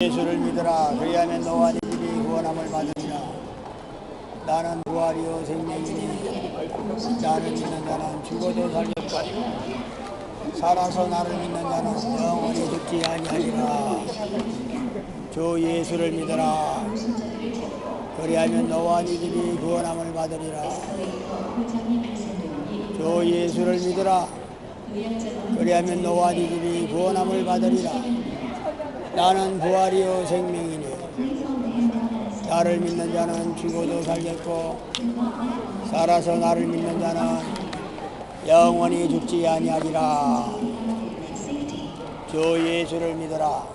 예수를 믿으라. 그리하면 너와 네 집이 구원함을 받으리라. 나는 부활이요 생명이니 나를 믿는 자는 죽어도 살겠고 살아서 나를 믿는 자는 영원히 죽지 아니하리라. 주 예수를 믿으라. 그리하면 너와 네 집이 구원함을 받으리라. 주 예수를 믿으라. 그리하면 너와 네 집이 구원함을 받으리라 나는 부활이요 생명이니. 나를 믿는 자는 죽어도 살겠고 살아서 나를 믿는 자는 영원히 죽지 아니하리라. 주 예수를 믿으라.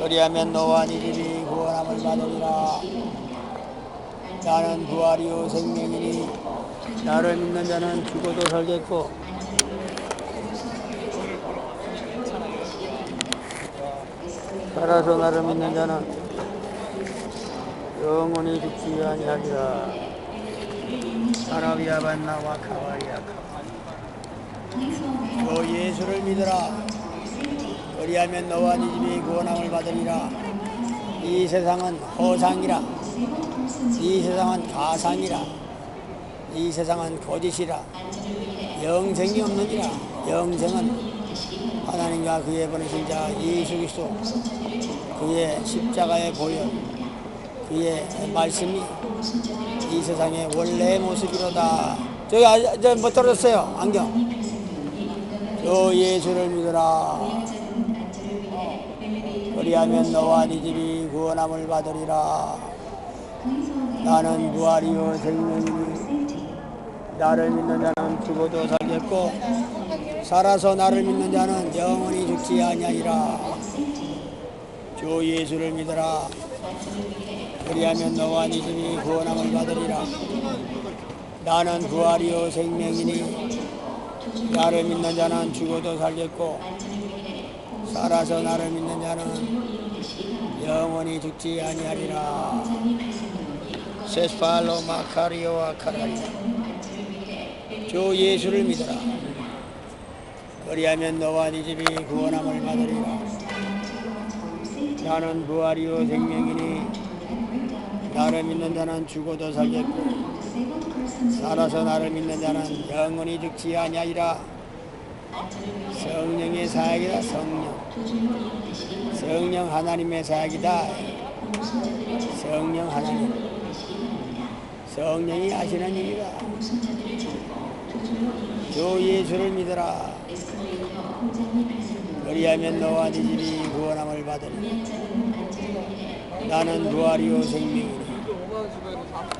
그리하면 너와 네 집이 구원함을 받으리라. 나는 부활이요 생명이니 나를 믿는 자는 죽어도 살겠고 살아서 나를 믿는 자는 영원히 죽지 아니하리라. 사라비아 반나와 카와리아 주 예수를 믿으라. 그리하면 너와 네 집이 구원함을 받으리라. 이 세상은 허상이라. 이 세상은 가상이라. 이 세상은 거짓이라. 영생이 없느니라 영생은 하나님과 그의 보내신 자 예수 그리스도 그의 십자가의 보혈 그의 말씀이 이 세상의 원래의 모습이로다. 저기 아, 저못 들었어요? 안경. 저 예수를 믿으라. 그리하면 너와 네 집이 구원함을 받으리라. 나는 부활이요 생명이니 나를 믿는 자는 죽어도 살겠고 살아서 나를 믿는 자는 영원히 죽지 아니하리라. 주 예수를 믿으라. 그리하면 너와 네 집이 구원함을 받으리라. 나는 부활이요 생명이니. 나를 믿는 자는 죽어도 살겠고 살아서 나를 믿는 자는 영원히 죽지 아니하리라. 세스팔로 마카리오와 카라리 주 예수를 믿어라 그리하면 너와 네 집이 구원함을 받으리라. 나는 부활이요 생명이니 나를 믿는 자는 죽어도 살겠고 살아서 나를 믿는 자는 영원히 죽지 아니하리라. 성령의 사역이다 성령. 성령 하나님의 사역이다. 성령 하나님. 성령이 하시는 일이다 주 예수를 믿어라. 그리하면 너와 네 집이 구원함을 받으리 나는 부활이요 생명이니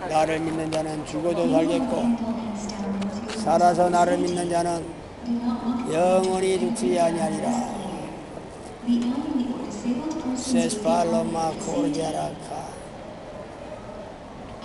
나를 믿는 자는 죽어도 살겠고 살아서 나를 믿는 자는 영원히 죽지 아니하리라. 세스팔로마 코르자라카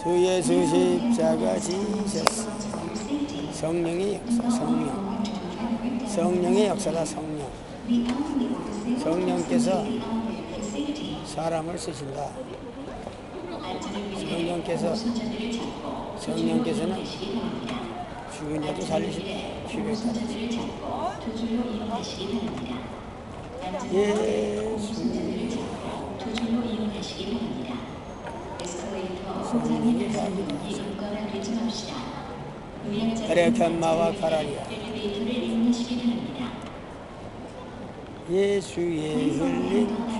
주 예수 십자가 지셨어 성령의 역사 성령. 성령의 역사다 성령. 성령께서 사람을 쓰신다. 성령께서 성령께서는 죽은 자도 살리신다 따라서 예수 성령의 사람이다 에레칸마와 카라리아 예수의 흘린